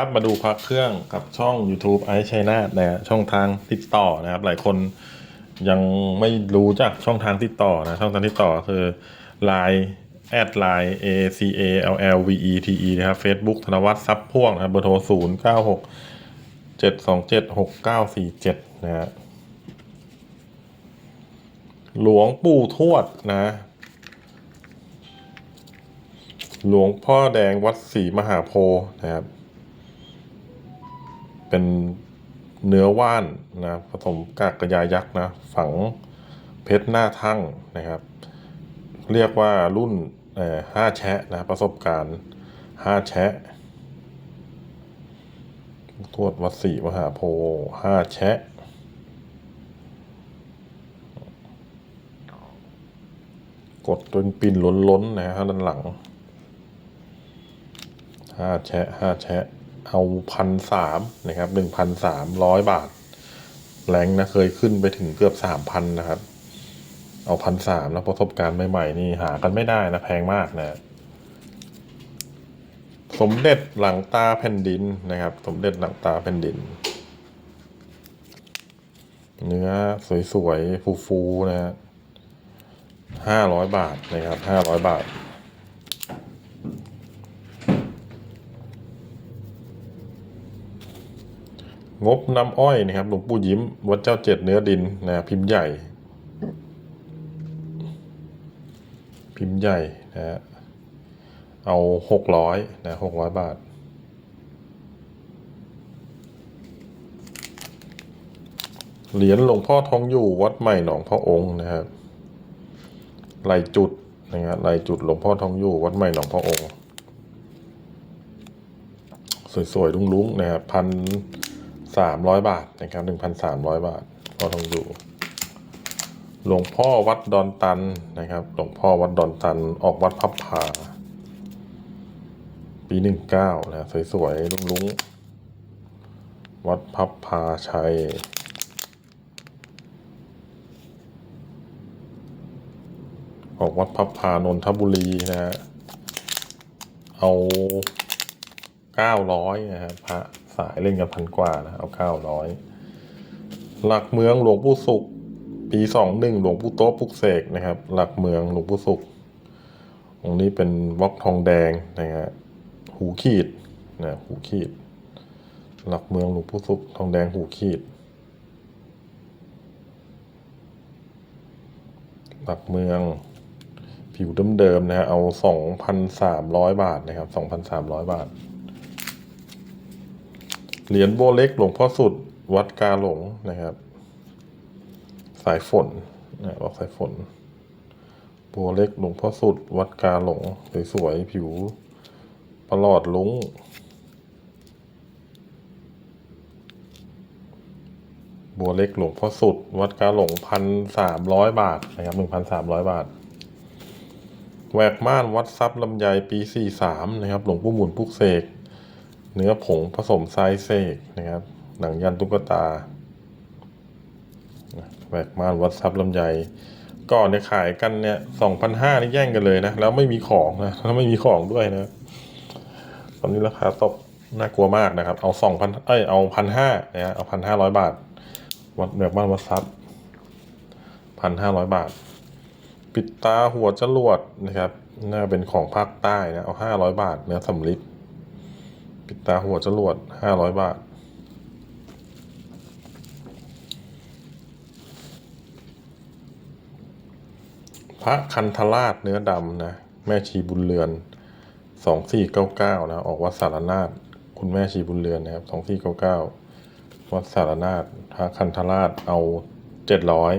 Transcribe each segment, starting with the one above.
ครับมาดูพักเครื่องกับช่อง YouTube ไอชัยนาทนะฮะช่องทางติดต่อนะครับ หลายคนยังไม่รู้จักช่องทางติดต่อนะช่องทางติดต่อคือ Line แอดไลน์ A C A L L V E T E นะครับ Facebook ธนวัฒน์ซับพ่วงนะครับเบอร์โทร0 9 6 7 2 7 6 9 4 7นะฮะหลวงปู่ทวดนะ หลวงพ่อแดงวัดศรีมหาโพธิ์นะครับ เป็นเนื้อว่านนะผสมกากกระยายักษ์นะฝังเพชรหน้าทั่งนะครับ เรียกว่ารุ่นห้าแชะนะประสบการณ์ห้าแชะทวดวัดศรีมหาโพห้าแชะกดจนปินล้นๆนะฮะด้านหลังห้าแชะห้าแชะ เอาพันสามนะครับหนึ่งพันสามร้อยบาท แรงนะเคยขึ้นไปถึงเกือบสามพันนะครับ เอาพันสามแล้วประสบการณ์ใหม่ๆนี่หากันไม่ได้นะแพงมากนะ สมเด็จหลังตาแผ่นดินนะครับ สมเด็จหลังตาแผ่นดิน เนื้อสวยๆฟูๆนะฮะห้าร้อยบาทนะครับห้าร้อยบาท งบน้ำอ้อยนะครับหลวงปู่ยิ้ม วัดเจ้าเจ็ดเนื้อดินนะพิมพ์ใหญ่ พิมพ์ใหญ่นะฮะเอาหกร้อยนะหกร้อยบาท เหรียญหลวงพ่อทองอยู่วัดใหม่หนองพระองค์นะครับลายจุดนะครับลายจุดหลวงพ่อทองอยู่วัดใหม่หนองพระองค์ สวยๆลุ้งๆนะครับพัน สามร้อยบาทนะครับหนึ่งพันสามร้อยบาทพ่อทองอยู่ หลวงพ่อวัดดอนตันนะครับ หลวงพ่อวัดดอนตันออกวัดพับผาปีหนึ่งเก้านะสวยๆลุ้งๆวัดพับพาชัย ออกวัดพับพานนทบุรีนะฮะเอาเก้าร้อยนะฮะพระ สายเล่นกันพันกว่านะเอาเก้าร้อยหลักเมืองหลวงปู่สุข ปีสองหนึ่งหลวงปู่โต๊ะปุกเสกนะครับ หลักเมืองหลวงปู่สุของค์นี้เป็นวอกทองแดงนะฮะหูขีดนะหูขีด หลักเมืองหลวงปู่สุขทองแดงหูขีด หลักเมืองผิวเดิมๆนะฮะเอาสองพันสามร้อยบาทนะครับสองพันสามร้อยบาท เหรียญโบเล็กหลวงพ่อสุด วัดกาหลงนะครับ สายฝนนะบอกสายฝน โบเล็กหลวงพ่อสุด วัดกาหลงสวยๆผิวประหลอดลุงบัวเล็กหลวงพ่อสุด วัดกาหลงพันสามร้อยบาทนะครับหนึ่งพันสามร้อยบาทแหวกม่านวัดทรัพย์ลำไยปี43นะครับ หลวงปู่หมุนพุกเสก เนื้อผงผสมทรายเสกนะครับ หนังยันตุ๊กตาแหวกม่านวัดทรัพย์ลำไยก่อนเนี่ยขายกันเนี่ย2,500นี่แย่งกันเลยนะ แล้วไม่มีของนะแล้วไม่มีของด้วยนะ ตอนนี้ราคาตกน่ากลัวมากนะครับ เอา2,000เอ้ยเอา1,500นะฮะเอา1,500บาท วัดแหวกม่านวัดทรัพย์1,500บาท ปิดตาหัวจรวดนะครับ น่าเป็นของภาคใต้นะ เอาห้าร้อยบาทเนื้อสำลิด ปิดตาหัวจรวดห้าร้อยบาท พระคันธราชเนื้อดำนะ แม่ชีบุญเรือนสองสี่เก้าเก้านะ ออกวัดสารนาฏคุณแม่ชีบุญเรือนนะครับสองสี่เก้าเก้าวัดสารนาฏพระคันธราชเอาเจ็ดร้อย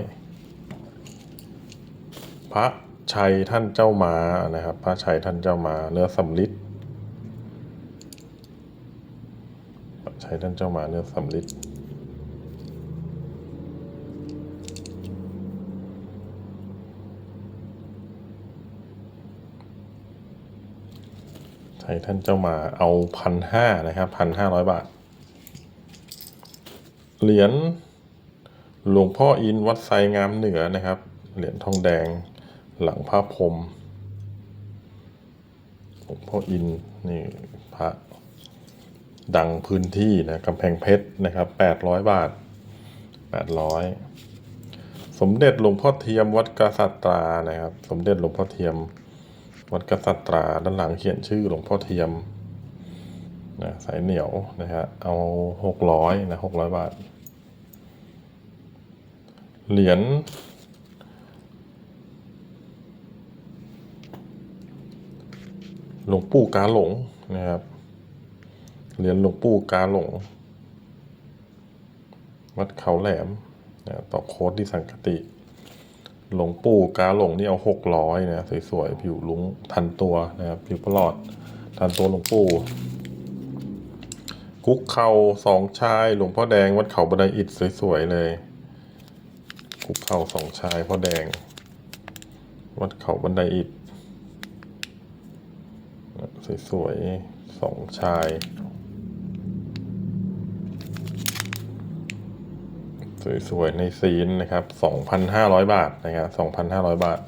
พระชัยท่านเจ้ามานะครับ พระชัยท่านเจ้ามา เนื้อสำลิดพระ ชัยท่านเจ้ามาเนื้อสำลิดชัยท่านเจ้ามาเอาพันห้านะครับพันห้าร้อยบาท เหรียญหลวงพ่ออินวัดไซงามเหนือนะครับ เหรียญทองแดงหลังพระพรมหลวงพ่ออินนี่พระ ดังพื้นที่นะกำแพงเพชรนะครับแปดร้อยบาทแปดร้อยสมเด็จหลวงพ่อเทียมวัดกษัตรานะครับ สมเด็จหลวงพ่อเทียม วัดกษัตราด้านหลังเขียนชื่อหลวงพ่อเทียมนะสายเหนียวนะฮะเอาหกร้อยนะหกร้อยบาท เหรียญหลวงปู่กาหลงนะครับ เหรียญหลวงปู่กาหลง วัดเขาแหลมนะต่อโค้ดที่สังกติ หลวงปู่กาหลงนี่เอาหกร้อยนะสวยๆผิวลุงทันตัวนะครับผิวประหลอดทันตัวหลวงปู่คุกเข่าสองชาย หลวงพ่อแดงวัดเขาบันไดอิฐสวยๆเลยคุกเข่าสองชายพ่อแดง วัดเขาบันไดอิฐสวยๆสองชาย สวยๆในซีนนะครับ 2,500 บาทนะครับ2,500 บาท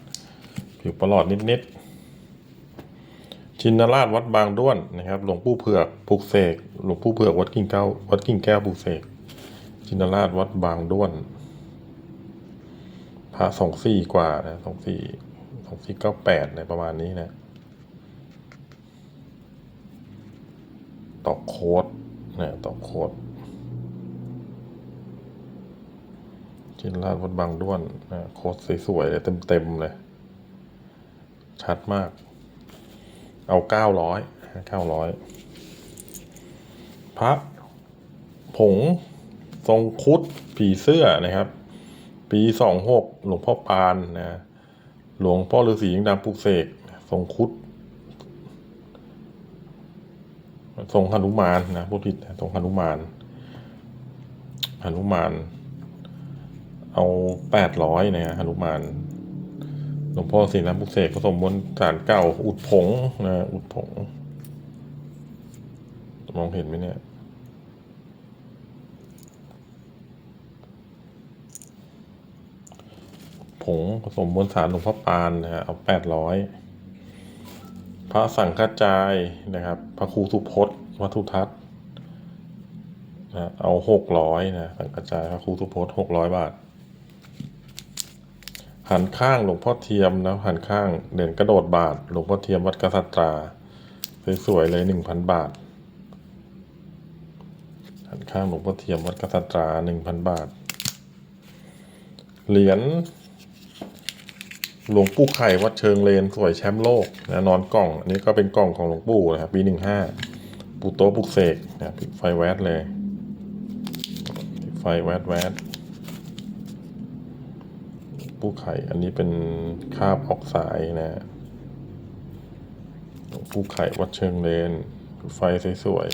ผิวประหลอดนิดๆ ชินราชวัดบางด้วนนะครับ หลวงปู่เผือกปลูกเสก หลวงปู่เผือกวัดกิ่งแก้ววัดกิ่งแก้วปลูกเสก ชินราชวัดบางด้วน พระสองสี่กว่านะสองสี่สองสี่เก้าแปดในประมาณนี้นะต่อโคดนะต่อโคด ชินราชวัดบางด้วนนะโค้ดสวยๆเลยเต็มๆเลย ชัดมาก เอาเก้าร้อยเก้าร้อยพระผงทรงคุดผีเสื้อนะครับ ปีสองหกหลวงพ่อปานนะ หลวงพ่อฤาษียิงดำปลุกเสกทรงคุดทรงหนุมานนะพูดผิดทรงหนุมานหนุมาน เอาแปดร้อยนะฮะหนุมานหลวงพ่อศรีน้ำพุกเสกผสมมนต์สารเก่า อุดผงนะอุดผง มองเห็นไหมเนี่ยผงผสมมวลสารหลวงพ่อปานนะฮะเอาแปดร้อยพระสังฆจายนะครับ พระครูสุพจน์วัตถุทัศน์นะเอาหกร้อยนะสังฆจายพระครูสุพจน์หกร้อยบาท หันข้างหลวงพ่อเทียมนะหันข้างเด่นกระโดดบาทหลวงพ่อเทียมวัดกษัตราสวยๆเลยหนึ่งพันบาท หันข้างหลวงพ่อเทียมวัดกษัตราหนึ่งพันบาท เหรียญหลวงปู่ไข่วัดเชิงเลนสวยแชมป์โลกนะนอนกล่อง อันนี้ก็เป็นกล่องของหลวงปู่นะครับปีหนึ่งห้าปู่โตปุกเสกนะไฟแวดเลย ไฟแวดแวด ปูไข่ อันนี้เป็นคาบออกสายนะหลวงปู่ไข่วัดเชิงเลน ไฟสวย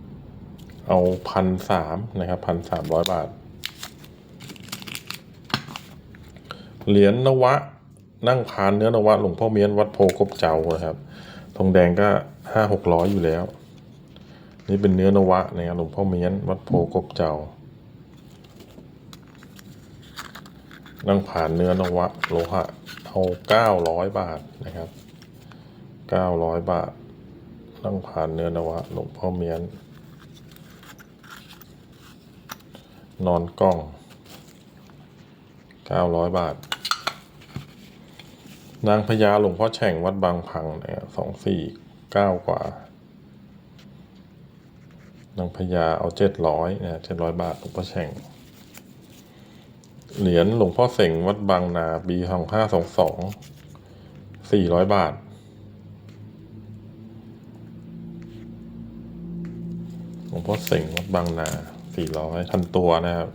ๆ เอาพันสามนะครับพันสามร้อยบาท เหรียญนวะ นั่งพานเนื้อนวะ หลวงพ่อเมียนวัดโพกบเจ้านะครับ ทองแดงก็ห้าหกร้อยอยู่แล้ว นี่เป็นเนื้อนวะนะครับหลวงพ่อเมียนวัดโพกบเจ้า นั่งผ่านเนื้อนวะโลหะเอาเก้าร้อยบาทนะครับเก้าร้อยบาท นั่งผ่านเนื้อนวะหลวงพ่อเมียน นอนกล้องเก้าร้อยบาท นางพญาหลวงพ่อแฉ่งวัดบางพังเนี่ยสองสี่เก้ากว่า นางพญาเอาเจ็ดร้อยเนี่ยเจ็ดร้อยบาทหลวงพ่อแฉ่ง เหรียญหลวงพ่อเสงวัดบางนาปีสองห้าสองสองสี่ร้อยบาท หลวงพ่อเสงวัดบางนาสี่ร้อยทันตัวนะครับ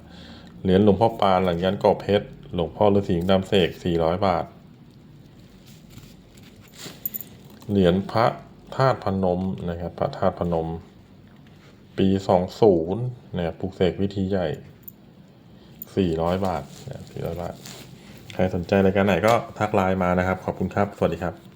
เหรียญหลวงพ่อปานหลังยันกอบเพชรหลวงพ่อฤาษีดำเสกสี่ร้อยบาท เหรียญพระธาตุพนมนะครับ พระธาตุพนม ปีสองศูนย์เนี่ยปลูกเสกวิธีใหญ่ สี่ร้อยบาทเนี่ยสี่ร้อยบาท ใครสนใจรายการไหนก็ทักไลน์มานะครับ ขอบคุณครับ สวัสดีครับ